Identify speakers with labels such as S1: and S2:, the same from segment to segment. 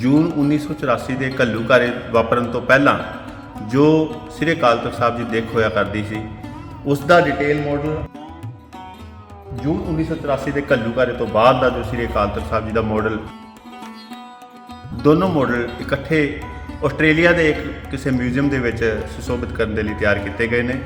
S1: ਜੂਨ 1984 ਦੇ ਘੱਲੂਘਾਰੇ ਵਾਪਰਨ ਤੋਂ ਪਹਿਲਾਂ ਜੋ ਸ੍ਰੀ ਅਕਾਲ ਤਖਤ ਸਾਹਿਬ ਜੀ ਦੇਖ ਹੋਇਆ ਕਰਦੀ ਸੀ, ਉਸ ਦਾ ਡਿਟੇਲ ਮਾਡਲ ਜੂਨ 1984 ਦੇ ਘੱਲੂਘਾਰੇ ਤੋਂ ਬਾਅਦ ਦਾ ਜੋ ਸ੍ਰੀ ਅਕਾਲ ਤਖਤ ਸਾਹਿਬ ਜੀ ਦਾ ਮਾਡਲ ਦੋਨੋਂ ਮਾਡਲ ਇਕੱਠੇ ਆਸਟ੍ਰੇਲੀਆ ਦੇ ਇੱਕ ਕਿਸੇ ਮਿਊਜ਼ੀਅਮ ਦੇ ਵਿੱਚ ਸੁਸ਼ੋਭਿਤ ਕਰਨ ਦੇ ਲਈ ਤਿਆਰ ਕੀਤੇ ਗਏ ਨੇ।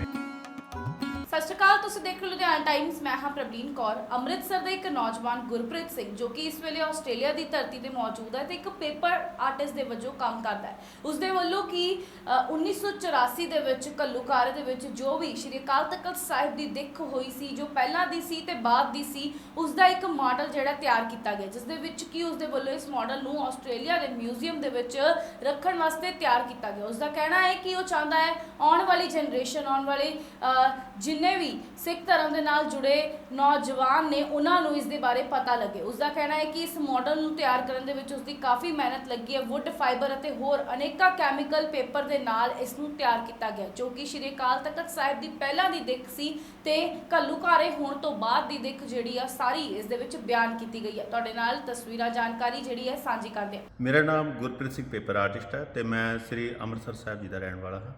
S2: ਸਤਿ ਸ਼੍ਰੀ ਅਕਾਲ ਤੁਸੀਂ ਦੇਖ ਰਹੇ ਹੋ ਲੁਧਿਆਣਾ ਟਾਈਮਸ ਮੈਂ ਹਾਂ ਪ੍ਰਵੀਨ ਕੌਰ। ਅੰਮ੍ਰਿਤਸਰ ਦੇ ਇੱਕ ਨੌਜਵਾਨ ਗੁਰਪ੍ਰੀਤ ਸਿੰਘ ਜੋ ਕਿ ਇਸ ਵੇਲੇ ਆਸਟ੍ਰੇਲੀਆ ਦੀ ਧਰਤੀ ਤੇ ਮੌਜੂਦ ਹੈ ਤੇ ਇੱਕ ਪੇਪਰ ਆਰਟਿਸਟ ਦੇ ਵਜੋਂ ਕੰਮ ਕਰਦਾ ਹੈ। ਉਸ ਦੇ ਵੱਲੋਂ ਕਿ ਅ, 1984 ਦੇ ਵਿੱਚ ਕੱਲੂਕਾਰੇ ਦੇ ਵਿੱਚ ਜੋ ਵੀ ਸ਼੍ਰੀ ਅਕਾਲ ਤਖਤ ਸਾਹਿਬ ਦੀ ਦਿੱਖ ਹੋਈ ਸੀ ਜੋ ਪਹਿਲਾਂ ਦੀ ਸੀ ਤੇ ਬਾਅਦ ਦੀ ਸੀ ਉਸ ਦਾ ਇੱਕ ਮਾਡਲ ਜਿਹੜਾ ਤਿਆਰ ਕੀਤਾ ਗਿਆ ਜਿਸ ਦੇ ਵਿੱਚ ਕਿ ਉਸ ਦੇ ਵੱਲੋਂ ਇਸ ਮਾਡਲ ਨੂੰ ਆਸਟ੍ਰੇਲੀਆ ਦੇ ਮਿਊਜ਼ੀਅਮ ਦੇ ਵਿੱਚ ਰੱਖਣ ਵਾਸਤੇ ਤਿਆਰ ਕੀਤਾ ਗਿਆ। ਉਸ ਦਾ ਕਹਿਣਾ ਹੈ ਕਿ ਉਹ ਚਾਹੁੰਦਾ ਹੈ ਆਉਣ ਵਾਲੀ ਜਨਰੇਸ਼ਨ ਆਉਣ ਵਾਲੇ ਅ, ਜਿੰਨੇ ਜਿੰਨੇ ਵੀ ਸਿੱਖ ਧਰਮ ਦੇ ਨਾਲ ਜੁੜੇ ਨੌਜਵਾਨ ਨੇ, ਉਹਨਾਂ ਨੂੰ ਇਸ ਦੇ ਬਾਰੇ ਪਤਾ ਲੱਗੇ। ਉਸ ਦਾ ਕਹਿਣਾ ਹੈ ਕਿ ਇਸ ਮਾਡਲ ਨੂੰ ਤਿਆਰ ਕਰਨ ਦੇ ਵਿੱਚ ਉਸ ਦੀ ਕਾਫੀ ਮਿਹਨਤ ਲੱਗੀ ਹੈ। ਵੁੱਡ ਫਾਈਬਰ ਅਤੇ ਹੋਰ ਅਨੇਕਾਂ ਕੈਮੀਕਲ ਪੇਪਰ ਦੇ ਨਾਲ ਇਸ ਨੂੰ ਤਿਆਰ ਕੀਤਾ ਗਿਆ, ਜੋ ਕਿ ਸ਼੍ਰੀ ਅਕਾਲ ਤਖਤ ਸਾਹਿਬ ਦੀ ਪਹਿਲਾਂ ਦੀ ਦਿੱਖ ਸੀ ਤੇ ਘੱਲੂਘਾਰੇ ਹੋਣ ਤੋਂ ਬਾਅਦ ਦੀ ਦਿੱਖ ਜਿਹੜੀ ਆ, ਸਾਰੀ ਇਸ ਦੇ ਵਿੱਚ ਬਿਆਨ ਕੀਤੀ ਗਈ ਹੈ। ਤੁਹਾਡੇ ਨਾਲ ਤਸਵੀਰਾਂ, ਜਾਣਕਾਰੀ ਜਿਹੜੀ ਹੈ, ਸਾਂਝੀ ਕਰਦੇ ਹਾਂ।
S1: ਮੇਰਾ ਨਾਮ ਗੁਰਪ੍ਰੀਤ ਸਿੰਘ ਪੇਪਰ ਆਰਟਿਸਟ ਹੈ ਤੇ ਮੈਂ ਸ੍ਰੀ ਅੰਮ੍ਰਿਤਸਰ ਸਾਹਿਬ ਜੀ ਦਾ ਰਹਿਣ ਵਾਲਾ ਹਾਂ।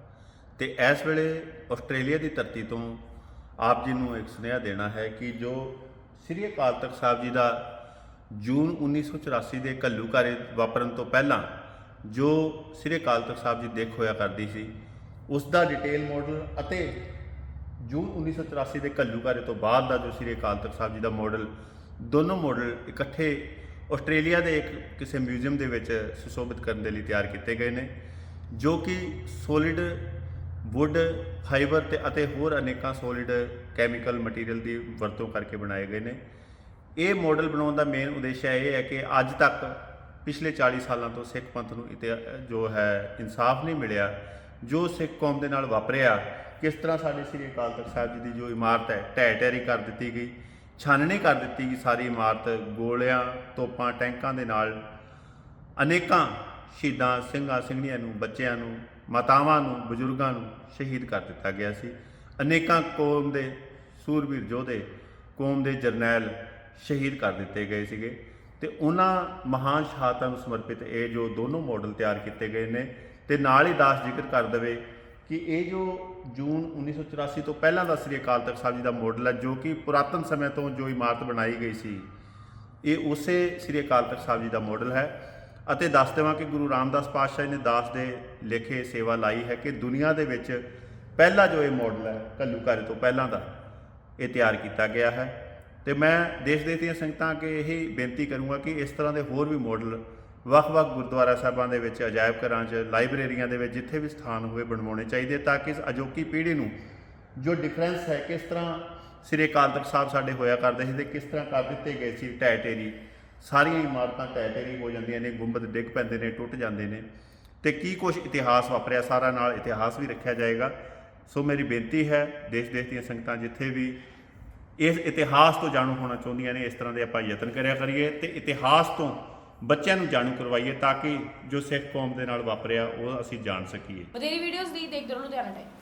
S1: ਤੇ ਇਸ ਵੇਲੇ ਆਸਟ੍ਰੇਲੀਆ ਦੀ ਧਰਤੀ ਤੋਂ ਆਪ ਜੀ ਨੂੰ ਇੱਕ ਸੁਨੇਹਾ ਦੇਣਾ ਹੈ ਕਿ ਜੋ ਸ੍ਰੀ ਅਕਾਲ ਤਖਤ ਸਾਹਿਬ ਜੀ ਦਾ ਜੂਨ 1984 ਦੇ ਘੱਲੂਘਾਰੇ ਵਾਪਰਨ ਤੋਂ ਪਹਿਲਾਂ ਜੋ ਸ੍ਰੀ ਅਕਾਲ ਤਖਤ ਸਾਹਿਬ ਜੀ ਦੇਖ ਹੋਇਆ ਕਰਦੀ ਸੀ, ਉਸ ਦਾ ਡਿਟੇਲ ਮਾਡਲ ਅਤੇ ਜੂਨ 1984 ਦੇ ਘੱਲੂਘਾਰੇ ਤੋਂ ਬਾਅਦ ਦਾ ਜੋ ਸ੍ਰੀ ਅਕਾਲ ਤਖਤ ਸਾਹਿਬ ਜੀ ਦਾ ਮਾਡਲ ਦੋਨੋਂ ਮਾਡਲ ਇਕੱਠੇ ਆਸਟ੍ਰੇਲੀਆ ਦੇ ਇੱਕ ਕਿਸੇ ਮਿਊਜ਼ੀਅਮ ਦੇ ਵਿੱਚ ਸੁਸ਼ੋਭਿਤ ਕਰਨ ਦੇ ਲਈ ਤਿਆਰ ਕੀਤੇ ਗਏ ਨੇ, ਜੋ ਕਿ ਸੋਲਿਡ ਵੁੱਡ ਫਾਈਬਰ ਤੇ ਅਤੇ ਹੋਰ ਅਨੇਕਾਂ ਸੋਲਿਡ ਕੈਮੀਕਲ ਮਟੀਰੀਅਲ ਦੀ ਵਰਤੋਂ ਕਰਕੇ ਬਣਾਏ ਗਏ ਨੇ। ਇਹ ਮਾਡਲ ਬਣਾਉਣ ਦਾ ਮੇਨ ਉਦੇਸ਼ ਇਹ ਹੈ ਕਿ ਅੱਜ ਤੱਕ ਪਿਛਲੇ 40 ਸਾਲਾਂ ਤੋਂ ਸਿੱਖ ਪੰਥ ਨੂੰ ਇਤਿਹਾ- ਜੋ ਹੈ, ਇਨਸਾਫ ਨਹੀਂ ਮਿਲਿਆ, ਜੋ ਸਿੱਖ ਕੌਮ ਦੇ ਨਾਲ ਵਾਪਰਿਆ, ਕਿਸ ਤਰ੍ਹਾਂ ਸਾਡੇ ਸ੍ਰੀ ਅਕਾਲ ਤਖਤ ਸਾਹਿਬ ਜੀ ਦੀ ਜੋ ਇਮਾਰਤ ਹੈ, ਢਹਿ ਢੇਰੀ ਕਰ ਦਿੱਤੀ ਗਈ, ਛਾਨਣੀ ਕਰ ਦਿੱਤੀ ਗਈ ਸਾਰੀ ਇਮਾਰਤ, ਗੋਲਿਆਂ, ਤੋਪਾਂ, ਟੈਂਕਾਂ ਦੇ ਨਾਲ, ਅਨੇਕਾਂ ਸ਼ਹੀਦਾਂ ਸਿੰਘਾਂ ਸਿੰਘਣੀਆਂ ਨੂੰ, ਬੱਚਿਆਂ ਨੂੰ, ਮਾਤਾਵਾਂ ਨੂੰ, ਬਜ਼ੁਰਗਾਂ ਨੂੰ ਸ਼ਹੀਦ ਕਰ ਦਿੱਤਾ ਗਿਆ ਸੀ। ਅਨੇਕਾਂ ਕੌਮ ਦੇ ਸੂਰਬੀਰ ਯੋਧੇ, ਕੌਮ ਦੇ ਜਰਨੈਲ ਸ਼ਹੀਦ ਕਰ ਦਿੱਤੇ ਗਏ ਸੀਗੇ ਤੇ ਉਹਨਾਂ ਮਹਾਨ ਸ਼ਹਾਦਤਾਂ ਨੂੰ ਸਮਰਪਿਤ ਇਹ ਜੋ ਦੋਨੋਂ ਮਾਡਲ ਤਿਆਰ ਕੀਤੇ ਗਏ ਨੇ ਤੇ ਨਾਲ ਹੀ ਦਾਸ ਜ਼ਿਕਰ ਕਰ ਦਵੇ ਕਿ ਇਹ ਜੋ ਜੂਨ 1984 ਤੋਂ ਪਹਿਲਾਂ ਦਾ ਸ੍ਰੀ ਅਕਾਲ ਤਖਤ ਸਾਹਿਬ ਜੀ ਦਾ ਮਾਡਲ ਹੈ, ਜੋ ਕਿ ਪੁਰਾਤਨ ਸਮੇਂ ਤੋਂ ਜੋ ਇਮਾਰਤ ਬਣਾਈ ਗਈ ਸੀ, ਇਹ ਉਸੇ ਸ੍ਰੀ ਅਕਾਲ ਤਖਤ ਸਾਹਿਬ ਜੀ ਦਾ ਮਾਡਲ ਹੈ। ਅਤੇ ਦੱਸ ਦੇਵਾਂ ਕਿ ਗੁਰੂ ਰਾਮਦਾਸ ਪਾਤਸ਼ਾਹ ਜੀ ਨੇ ਦਾਸ ਦੇ ਲੇਖੇ ਸੇਵਾ ਲਾਈ ਹੈ ਕਿ ਦੁਨੀਆ ਦੇ ਵਿੱਚ ਪਹਿਲਾ ਜੋ ਇਹ ਮਾਡਲ ਹੈ, ਘੱਲੂਘਾਰੇ ਤੋਂ ਪਹਿਲਾਂ ਦਾ, ਇਹ ਤਿਆਰ ਕੀਤਾ ਗਿਆ ਹੈ। ਤੇ ਮੈਂ ਦੇਸ਼ ਦੇਸ਼ ਦੀਆਂ ਸੰਗਤਾਂ ਅੱਗੇ ਇਹ ਬੇਨਤੀ ਕਰੂੰਗਾ ਕਿ ਇਸ ਤਰ੍ਹਾਂ ਦੇ ਹੋਰ ਵੀ ਮਾਡਲ ਵੱਖ-ਵੱਖ ਗੁਰਦੁਆਰਾ ਸਾਹਿਬਾਂ ਦੇ ਵਿੱਚ, ਅਜਾਇਬ ਘਰਾਂ 'ਚ, ਲਾਇਬ੍ਰੇਰੀਆਂ ਦੇ ਵਿੱਚ ਜਿੱਥੇ ਵੀ ਸਥਾਨ ਹੋਵੇ ਬਣਵਾਉਣੇ ਚਾਹੀਦੇ ਤਾਂ ਕਿ ਇਸ ਅਜੋਕੀ ਪੀੜ੍ਹੀ ਨੂੰ ਜੋ ਡਿਫਰੈਂਸ ਹੈ ਕਿਸ ਤਰ੍ਹਾਂ ਸ੍ਰੀ ਅਕਾਲ ਤਖਤ ਸਾਹਿਬ ਸਾਡੇ ਹੋਇਆ ਕਰਦੇ ਸੀ ਤੇ ਕਿਸ ਤਰ੍ਹਾਂ ਕਰ ਦਿੱਤੇ ਗਏ ਸੀ ਟੈਟੇਰੀ ਸਾਰੀਆਂ ਇਮਾਰਤਾਂ ਢਹਿ ਢੇਰੀ ਹੋ ਜਾਂਦੀਆਂ ਨੇ, ਗੁੰਬਦ ਡਿੱਗ ਪੈਂਦੇ ਨੇ, ਟੁੱਟ ਜਾਂਦੇ ਨੇ। ਤੇ ਕੀ ਕੁਝ ਇਤਿਹਾਸ ਵਾਪਰਿਆ, ਸਾਰਾ ਨਾਲ ਇਤਿਹਾਸ ਵੀ ਰੱਖਿਆ ਜਾਏਗਾ। ਸੋ ਮੇਰੀ ਬੇਨਤੀ ਹੈ ਦੇਸ਼ ਦੇਸ਼ ਦੀਆਂ ਸੰਗਤਾਂ ਜਿੱਥੇ ਵੀ ਇਸ ਇਤਿਹਾਸ ਤੋਂ ਜਾਣੂ ਹੋਣਾ ਚਾਹੁੰਦੀਆਂ ਨੇ, ਇਸ ਤਰ੍ਹਾਂ ਦੇ ਆਪਾਂ ਯਤਨ ਕਰਿਆ ਕਰੀਏ ਤੇ ਇਤਿਹਾਸ ਤੋਂ ਬੱਚਿਆਂ ਨੂੰ ਜਾਣੂ ਕਰਵਾਈਏ ਤਾਂ ਕਿ ਜੋ ਸਿੱਖ ਕੌਮ ਦੇ ਨਾਲ ਵਾਪਰਿਆ, ਉਹ ਅਸੀਂ ਜਾਣ ਸਕੀਏ।
S2: ਵਧੇਰੀ ਵੀਡੀਓਜ਼ ਲਈ ਦੇਖਦੇ ਰਹੋ ਲੁਧਿਆਣਾ ਟਾਈਮਸ